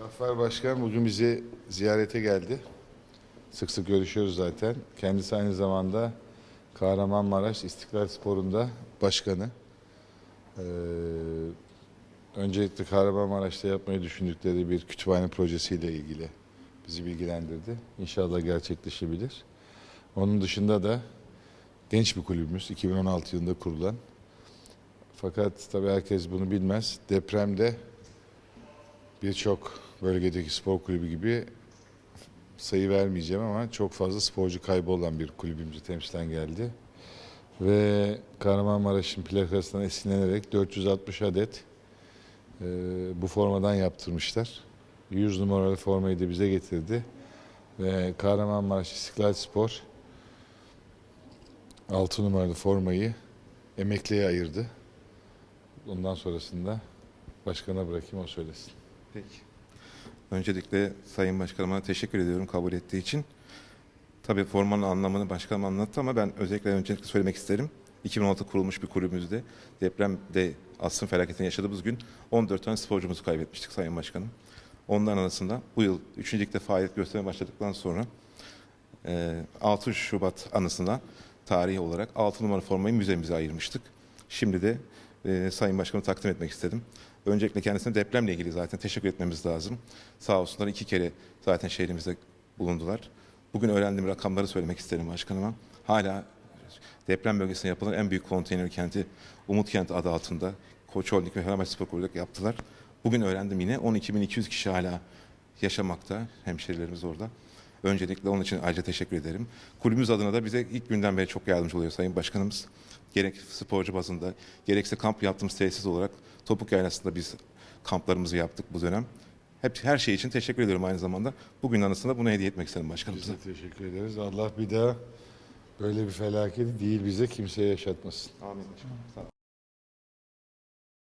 Gaffar Başkan bugün bizi ziyarete geldi. Sık sık görüşüyoruz zaten. Kendisi aynı zamanda Kahramanmaraş İstiklal Sporu'nda başkanı. Ee, öncelikle Kahramanmaraş'ta yapmayı düşündükleri bir kütüphane projesiyle ilgili bizi bilgilendirdi. İnşallah gerçekleşebilir. Onun dışında da genç bir kulübümüz 2016 yılında kurulan. Fakat tabii herkes bunu bilmez. Depremde birçok bölgedeki spor kulübü gibi sayı vermeyeceğim ama çok fazla sporcu kaybı olan bir kulübümüzü temsilen geldi. Ve Kahramanmaraş'ın plakasından esinlenerek 460 adet e, bu formadan yaptırmışlar. 100 numaralı formayı da bize getirdi. Ve Kahramanmaraş İstiklal Spor 6 numaralı formayı emekliye ayırdı. Ondan sonrasında başkana bırakayım o söylesin. Peki. Öncelikle Sayın Başkanıma teşekkür ediyorum kabul ettiği için. Tabii formanın anlamını başkanım anlattı ama ben özellikle öncelikle söylemek isterim. 2016 kurulmuş bir kulübümüzde depremde asrın felaketini yaşadığımız gün 14 tane sporcumuzu kaybetmiştik Sayın Başkanım. Onların arasında bu yıl 3. ligde faaliyet göstermeye başladıktan sonra e, 6 Şubat anısına tarihi olarak 6 numara formayı müzemize ayırmıştık. Şimdi de e, Sayın Başkanımı takdim etmek istedim. Öncelikle kendisine depremle ilgili zaten teşekkür etmemiz lazım. Sağ olsunlar iki kere zaten şehrimizde bulundular. Bugün öğrendiğim rakamları söylemek isterim başkanıma. Hala deprem bölgesinde yapılan en büyük konteyner kenti Umut Kent adı altında Koç Holding ve Fenerbahçe Spor Kulübü yaptılar. Bugün öğrendim yine 12.200 kişi hala yaşamakta. Hemşerilerimiz orada. Öncelikle onun için ayrıca teşekkür ederim. Kulübümüz adına da bize ilk günden beri çok yardımcı oluyor Sayın Başkanımız. Gerek sporcu bazında, gerekse kamp yaptığımız tesis olarak Topuk Yaylası'nda biz kamplarımızı yaptık bu dönem. Hep her şey için teşekkür ediyorum aynı zamanda. Bugün anısında bunu hediye etmek istedim Biz başkanımıza. de teşekkür ederiz. Allah bir daha böyle bir felaketi değil bize kimseye yaşatmasın. Amin başkanım. Sağ olun.